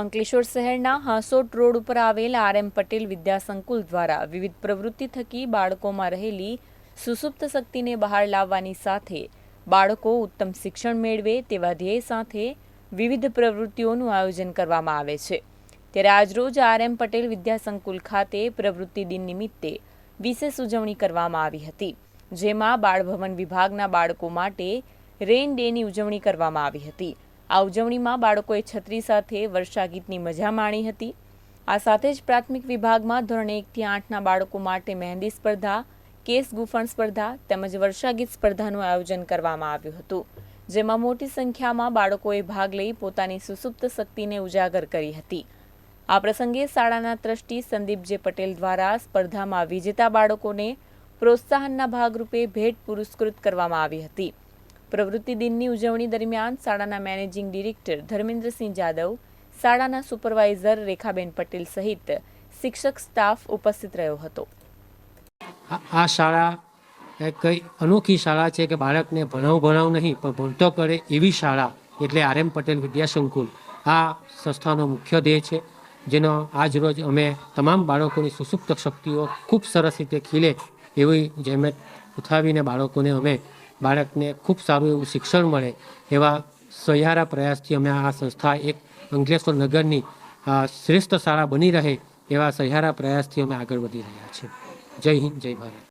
અંકલેશ્વર શહેરના હાંસોટ રોડ ઉપર આવેલ આર એમ પટેલ વિદ્યાસંકુલ દ્વારા વિવિધ પ્રવૃત્તિ થકી બાળકોમાં રહેલી સુસુપ્ત શક્તિને બહાર લાવવાની સાથે બાળકો ઉત્તમ શિક્ષણ મેળવે તેવા ધ્યેય સાથે વિવિધ પ્રવૃત્તિઓનું આયોજન કરવામાં આવે છે. ત્યારે આજરોજ આર એમ પટેલ વિદ્યાસંકુલ ખાતે પ્રવૃત્તિ દિન નિમિત્તે વિશેષ ઉજવણી કરવામાં આવી હતી, જેમાં બાળભવન વિભાગના બાળકો માટે રેઇન ડેની ઉજવણી કરવામાં આવી હતી. આ ઉજવણીમાં બાળકોએ છત્રી સાથે વર્ષા ગીતની મજા માણી હતી. આ સાથે જ પ્રાથમિક વિભાગમાં ધોરણ એકથી આઠના બાળકો માટે મહેંદી સ્પર્ધા, કેસ ગુફણ સ્પર્ધા તેમજ વર્ષા ગીત સ્પર્ધાનું આયોજન કરવામાં આવ્યું હતું. જેમાં મોટી સંખ્યામાં બાળકોએ ભાગ લઈ પોતાની સુસુપ્ત શક્તિને ઉજાગર કરી હતી. આ પ્રસંગે શાળાના ટ્રસ્ટી સંદીપજે પટેલ દ્વારા સ્પર્ધામાં વિજેતા બાળકોને પ્રોત્સાહનના ભાગરૂપે ભેટ પુરસ્કૃત કરવામાં આવી હતી. પ્રવૃત્તિ દિનની ઉજવણી દરમિયાન શાળાના મેનેજિંગ ડિરેક્ટર ધર્મેન્દ્રસિંહ જાદવ, શાળાના સુપરવાઇઝર રેખાબેન પટેલ સહિત શિક્ષક સ્ટાફ ઉપસ્થિત રહ્યો હતો. આ શાળા એ કઈ અનોખી શાળા છે કે બાળકને ભણાવ ભણાવ નહીં, પણ ભણતો કરે એવી શાળા એટલે આર એમ પટેલ વિદ્યાસંકુલ આ સંસ્થાનો મુખ્ય ધ્યેય છે, જેનો આજ રોજ અમે તમામ બાળકોની સુસુપ્ત શક્તિઓ ખૂબ સરસ રીતે ખીલે એવી જેમ ઉઠાવીને બાળકોને અમે બાળકને ખૂબ સારું એવું શિક્ષણ મળે એવા સહિયારા પ્રયાસથી અમે આ સંસ્થા એક અંકલેશ્વર નગરની શ્રેષ્ઠ શાળા બની રહે એવા સહિયારા પ્રયાસથી અમે આગળ વધી રહ્યા છીએ. જય હિન્દ, જય ભારત.